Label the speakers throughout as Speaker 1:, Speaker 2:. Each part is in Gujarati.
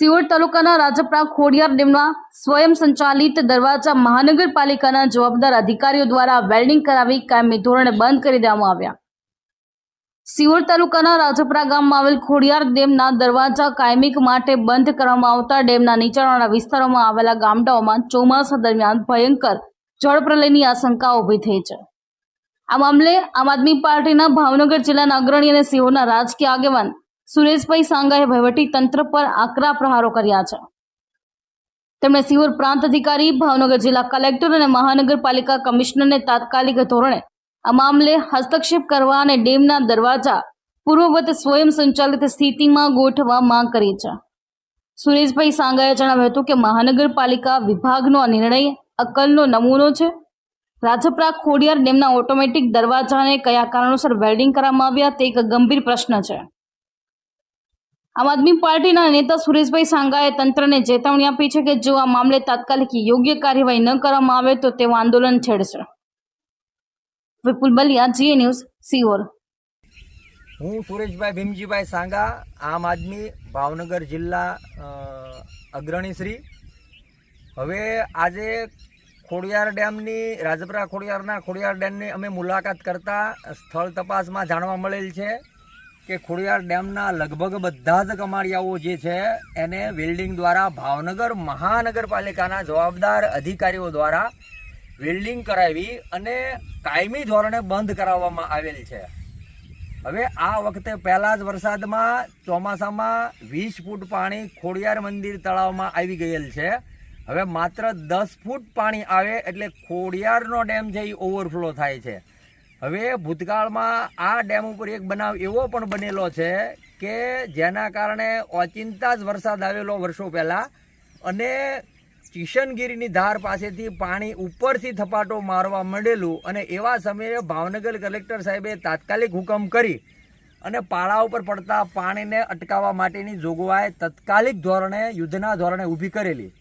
Speaker 1: સિયોડ તાલુકાના રાજપરા ખોડિયાર ડેમના સ્વયં સંચાલિત દરવાજા મહાનગરપાલિકાના જવાબદાર અધિકારીઓ દ્વારા વેલ્ડિંગ કરાવી કાયમી ધોરણે બંધ કરી દેવામાં આવ્યા. સિયોડ તાલુકાના રાજપરા ગામમાં આવેલ ખોડિયાર ડેમના દરવાજા કાયમિક માટે બંધ કરવામાં આવતા ડેમના નીચાણવાળા વિસ્તારોમાં આવેલા ગામડાઓમાં ચોમાસા દરમિયાન ભયંકર જળપ્રલયની આશંકા ઊભી થઈ છે. આ મામલે આમ આદમી પાર્ટીના ભાવનગર જિલ્લાના અગ્રણી અને સિંહોના રાજકીય આગેવાન સુરેશભાઈ સાંગાએ વહીવટી તંત્ર પર આકરા પ્રહારો કર્યા છે. તેમણે સિહોર પ્રાંત અધિકારી, ભાવનગર જિલ્લા કલેક્ટર અને મહાનગરપાલિકા કમિશનરને તાત્કાલિક ધોરણે આ મામલે હસ્તક્ષેપ કરવા અને ડેમના દરવાજા પૂર્વવત સ્વયં સંચાલિત સ્થિતિમાં ગોઠવવા માંગ કરી છે. સુરેશભાઈ સાંગાએ જણાવ્યું હતું કે મહાનગરપાલિકા વિભાગનો આ નિર્ણય અકલનો નમૂનો છે. રાજપરા ખોડિયાર ડેમના ઓટોમેટિક દરવાજાને કયા કારણોસર વેલ્ડિંગ કરવામાં આવ્યા તે એક ગંભીર પ્રશ્ન છે. આમ આદમી પાર્ટીના નેતા સુરેશભાઈ સાંગાએ તંત્રને ચેતવણી આપી છે કે જો આ મામલે તાત્કાલિક યોગ્ય કાર્યવાહી ન કરવામાં આવે તો તેઓ આંદોલન છેડશે. વિપુલ બલિયા જીએ ન્યૂઝ સિયોર
Speaker 2: હું સુરેશભાઈ ભીમજીભાઈ સાંગા, આમ આદમી, ભાવનગર જિલ્લા અગ્રણી અગ્રણીશ્રી હવે આજે ખોડિયાર ડેમની, રાજપરા ખોડિયારના ખોડિયાર ડેમની અમે મુલાકાત કરતા સ્થળ તપાસમાં જાણવા મળેલ છે. કે ખોડિયાર ડેમના લગભગ બધા જ કમાડિયાઓ જે છે, એને વેલ્ડિંગ દ્વારા ભાવનગર મહાનગરપાલિકાના જવાબદાર અધિકારીઓ દ્વારા વેલ્ડિંગ કરાવી અને કાયમી ધોરણે બંધ કરાવવામાં આવેલ છે. હવે આ વખતે પહેલા જ વરસાદમાં ચોમાસામાં વીસ ફૂટ પાણી ખોડિયાર મંદિર તળાવમાં આવી ગયેલ છે. હવે માત્ર દસ ફૂટ પાણી આવે એટલે ખોડિયારનો ડેમ છે એ ઓવરફ્લો થાય છે. હવે ભૂતકાળમાં આ ડેમ ઉપર એક બનાવ એવો પણ બનેલો છે કે જેના કારણે ઓચિંતા જ વરસાદ આવેલો વર્ષો પહેલાં અને કિશનગીરીની ધાર પાસેથી પાણી ઉપરથી થપાટો મારવા માંડેલું અને એવા સમયે ભાવનગર કલેક્ટર સાહેબે તાત્કાલિક હુકમ કરી અને પાળા ઉપર પડતા પાણીને અટકાવવા માટેની જોગવાઈ તત્કાલિક ધોરણે, યુદ્ધના ધોરણે ઊભી કરેલી.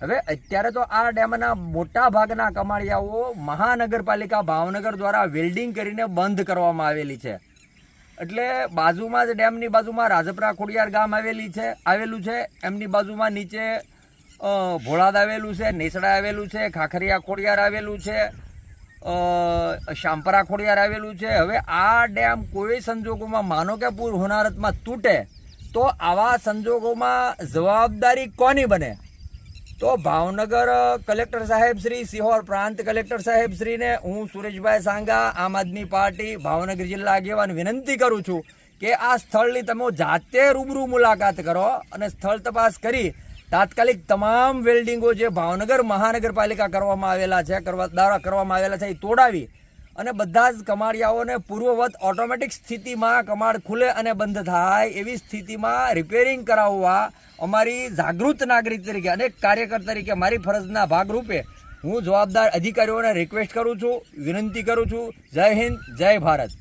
Speaker 2: હવે અત્યારે તો આ ડેમના મોટા ભાગના કમાળિયાઓ મહાનગરપાલિકા ભાવનગર દ્વારા વેલ્ડિંગ કરીને બંધ કરવામાં આવેલી છે. એટલે બાજુમાં જ ડેમની બાજુમાં રાજપરા ખોડિયાર ગામ આવેલી છે, આવેલું છે. એમની બાજુમાં નીચે ભોળાદ આવેલું છે, નેસડા આવેલું છે, ખાખરિયા ખોડિયાર આવેલું છે શામપરા ખોડિયાર આવેલું છે. હવે આ ડેમ કોઈ સંજોગોમાં માનો કે પૂર હોનારતમાં તૂટે તો આવા સંજોગોમાં જવાબદારી કોની બને? તો ભાવનગર કલેક્ટર સાહેબ શ્રી, સિહોર પ્રાંત કલેક્ટર સાહેબ શ્રીને હું સુરેશભાઈ સાંગા, આમ આદમી પાર્ટી, ભાવનગર જિલ્લા આગેવાન વિનંતી કરું છું કે આ સ્થળની તમે જાતે રૂબરૂ મુલાકાત કરો અને સ્થળ તપાસ કરી. તાત્કાલિક તમામ વેલ્ડિંગો જે ભાવનગર મહાનગરપાલિકા કરવામાં આવેલા છે, કરવા, દ્વારા કરવામાં આવેલા છે, એ તોડાવી. અને બધા જ કમાડિયાઓને પૂર્વવત ઓટોમેટિક સ્થિતિમાં કમાડ ખુલે અને બંધ થાય એવી સ્થિતિમાં રિપેરિંગ કરાવવા અમારી જાગૃત નાગરિક તરીકે અને કાર્યકર તરીકે મારી ફરજના ભાગરૂપે હું જવાબદાર અધિકારીઓને રિક્વેસ્ટ કરું છું, વિનંતી કરું છું, જય હિન્દ, જય ભારત.